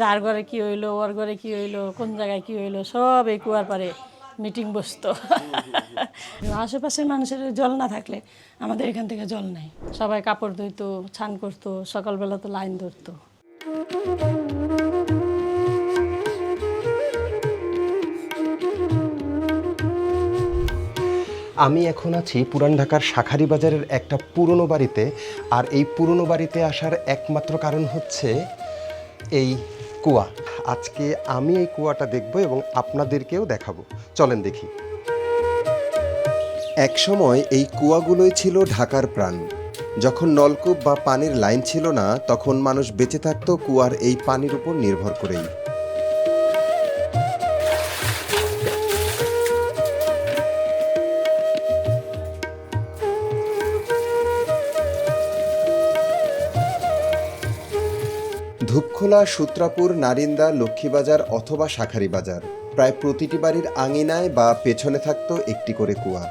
যার ঘরে কি হইল, ওর ঘরে কি হইল, কোন জায়গায় কি হইল, সব এই কুয়ার পারে মিটিং বসতো। আশেপাশের মানুষের জল না থাকলে আমাদের এখান থেকে জল নাই। সবাই কাপড় ধুইতো, ছান করতো, সকালবেলা তো লাইন ধরতো। আমি এখন আছি পুরান ঢাকার শাখারি বাজারের একটা পুরনো বাড়িতে, আর এই পুরনো বাড়িতে আসার একমাত্র কারণ হচ্ছে এই কুয়া। আজকে আমি এই কুয়াটা দেখব এবং আপনাদেরকেও দেখাবো। চলেন দেখি। একসময় এই কুয়াগুলোই ছিল ঢাকার প্রাণ। যখন নলকূপ বা পানির লাইন ছিল না, তখন মানুষ বেঁচে থাকত কুয়ার এই পানির উপর নির্ভর করেই। ধূপখোলা, সূত্রাপুর, নারিন্দা, লক্ষ্মীবাজার অথবা শাখারি বাজার প্রায় প্রতিটি বাড়ির আঙিনায় বা পেছনে থাকতো একটি করে কুয়া।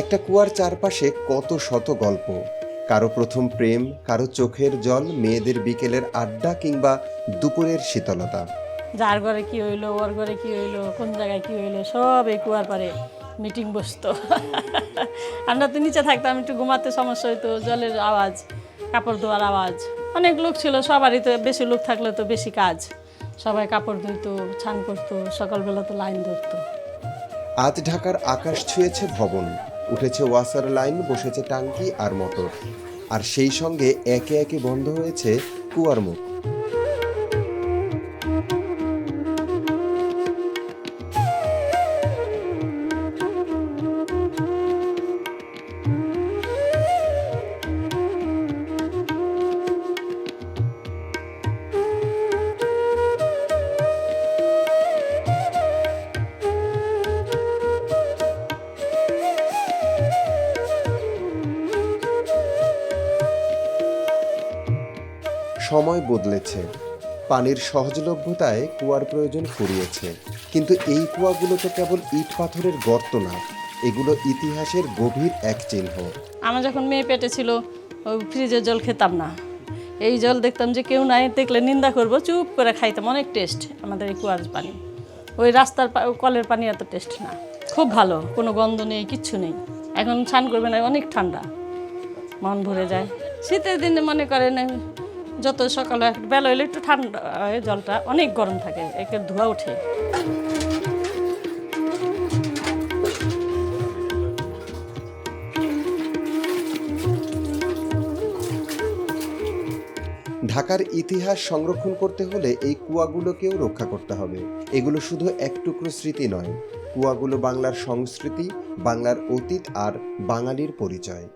একটা কুয়ার চারপাশে কত শত গল্প। কারও প্রথম প্রেম, কারও চোখের জল, মেয়েদের বিকেলের আড্ডা কিংবা দুপুরের শীতলতা। যার ঘরে কি হইল, ওর ঘরে কি হইল, কোন জায়গায় কি হইল, সব এই কুয়ার পারে মিটিং বসতো। আমরা তো নিচে থাকতাম, একটু ঘুমাতে সমস্যা হইতো, জলের আওয়াজ। কাপড় ধোয়ার আওয়াজ। অনেক লোক ছিল, সবারই তো বেশি লোক থাকলে তো বেশি কাজ। সবাই কাপড় ধুইতো, ছান করতো, সকালবেলা তো লাইন ধরতো। আজ ঢাকার আকাশ ছুঁয়েছে ভবন, উঠেছে ওয়াসার লাইন, বসেছে টাঙ্কি আর মোটর। আর সেই সঙ্গে একে একে বন্ধ হয়েছে কুয়ার মুখ। সময় বদলেছে। পানির সহজলভ্যতায় কুয়ার প্রয়োজন ফুরিয়েছে। কিন্তু এই কুয়াগুলো তো কেবল ইট পাথরের গর্ত না, এগুলো ইতিহাসের গভীর এক চিহ্ন। আমার যখন মেয়ে পেটে ছিল ফ্রিজের জল খেতাম না। এই জল দেখতাম যে কেউ নাই, দেখলে নিন্দা করব, চুপ করে খাইতাম, অনেক টেস্ট আমাদের এই কুয়ার পানি। ওই রাস্তার কলের পানি এত টেস্ট না। খুব ভালো, কোনো গন্ধ নেই, কিচ্ছু নেই। এখন স্নান করবে না, অনেক ঠান্ডা। মন ভরে যায়। শীতের দিনে মনে করেন যত সকালে বেলা হলে একটু ঠান্ডা হয় জলটা অনেক গরম থাকে, একে ধোয়া ওঠে। ঢাকার ইতিহাস সংরক্ষণ করতে হলে এই কুয়াগুলোকেও রক্ষা করতে হবে। এগুলো শুধু এক টুকরো স্মৃতি নয়, কুয়াগুলো বাংলার সংস্কৃতি, বাংলার অতীত আর বাঙালির পরিচয়।